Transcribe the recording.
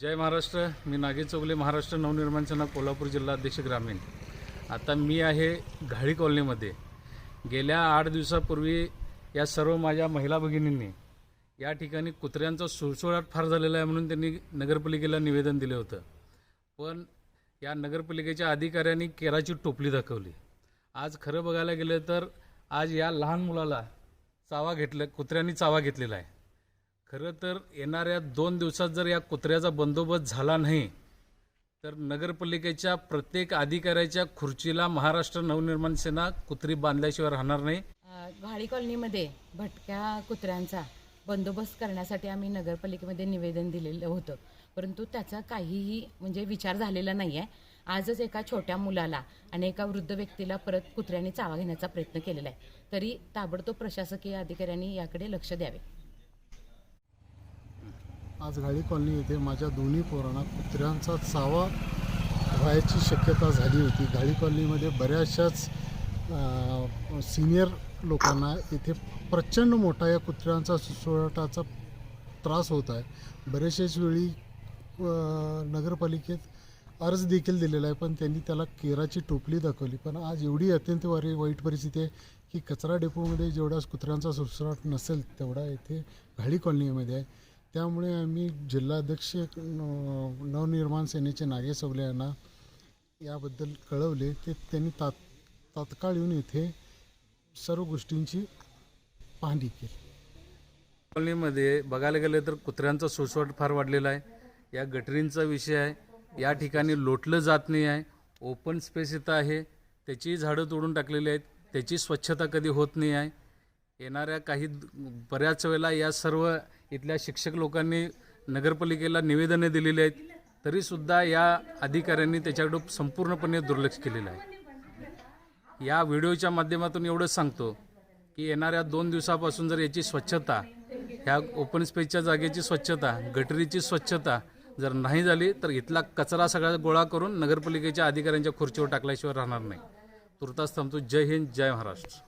जय महाराष्ट्र. मी नागे चौगले महाराष्ट्र नवनिर्माण सेना कोल्हापूर जिल्हाध्यक्ष ग्रामीण. आता मी आहे घाळी कॉलनीमध्ये. गेल्या आठ दिवसापूर्वी या सर्व माझ्या महिला भगिनींनी या ठिकाणी कुत्र्यांचा सुळसुळाट फार झालेला आहे म्हणून त्यांनी नगरपालिकेला निवेदन दिलं होतं. पण या नगरपालिकेच्या अधिकाऱ्यांनी केराची टोपली दाखवली. आज खरं बघायला गेलं तर आज या लहान मुलाला चावा घेतलं कुत्र्यांनी चावा घेतलेला आहे. खरं तर येणाऱ्या दोन दिवसात जर या कुत्र्याचा बंदोबस्त झाला नाही तर नगरपालिकेच्या प्रत्येक अधिकाऱ्याच्या खुर्चीला महाराष्ट्र नवनिर्माण सेना कुत्री बांधल्याशिवाय राहणार नाही. अ, कॉलनीमध्ये भटक्या कुत्र्यांचा बंदोबस्त करण्यासाठी आम्ही नगरपालिकेमध्ये निवेदन दिलेलं होतं. परंतु त्याचा काहीही म्हणजे विचार झालेला नाही आहे आजच एका छोट्या मुलाला आणि एका वृद्ध व्यक्तीला परत कुत्र्यांनी चावा घेण्याचा प्रयत्न केलेला आहे. तरी ताबडतोब प्रशासकीय अधिकाऱ्यांनी याकडे लक्ष द्यावे. आज गाडी कॉलनी येथे माझ्या दोन्ही पोरांना कुत्र्यांचा चावा व्हायची शक्यता झाली होती. गाडी कॉलनीमध्ये बऱ्याचशाच सिनियर लोकांना इथे प्रचंड मोठा या कुत्र्यांचा सुसुळाटाचा त्रास होत आहे. बरेचशाच वेळी नगरपालिकेत अर्ज देखील दिलेला आहे पण त्यांनी त्याला केराची टोपली दाखवली. पण आज एवढी अत्यंत वारी वाईट परिस्थिती आहे की कचरा डेपोमध्ये जेवढा कुत्र्यांचा सुसराट नसेल तेवढा येथे घाडी कॉलनीमध्ये आहे. त्यामुळे आम्ही जिल्हाध्यक्ष नवनिर्माण सेनेचे नागे चौगले यांना याबद्दल कळवले. ते त्यांनी तात तात्काळ येऊन येथे सर्व गोष्टींची पाहणी केली. कॉलनीमध्ये बघायला गेलं तर कुत्र्यांचा सुळसुळाट फार वाढलेला आहे. या गटरींचा विषय आहे. या ठिकाणी लोटलं जात नाही आहे. ओपन स्पेस इथं आहे. त्याची झाडं तोडून टाकलेली आहेत. त्याची स्वच्छता कधी होत नाही आहे. येणाऱ्या काही बऱ्याच वेळेला या सर्व इथल्या शिक्षक लोकांनी नगरपालिकेला निवेदने दिलेली आहेत तरीसुद्धा या अधिकाऱ्यांनी त्याच्याकडं संपूर्णपणे दुर्लक्ष केलेलं आहे. या व्हिडिओच्या माध्यमातून एवढंच सांगतो की येणाऱ्या दोन दिवसापासून जर याची स्वच्छता ह्या ओपन स्पेसच्या जागेची स्वच्छता गटरीची स्वच्छता जर नाही झाली तर इथला कचरा सगळा गोळा करून नगरपालिकेच्या अधिकाऱ्यांच्या खुर्चीवर टाकल्याशिवाय राहणार नाही. तुर्तास थांबतो. जय हिंद जय महाराष्ट्र.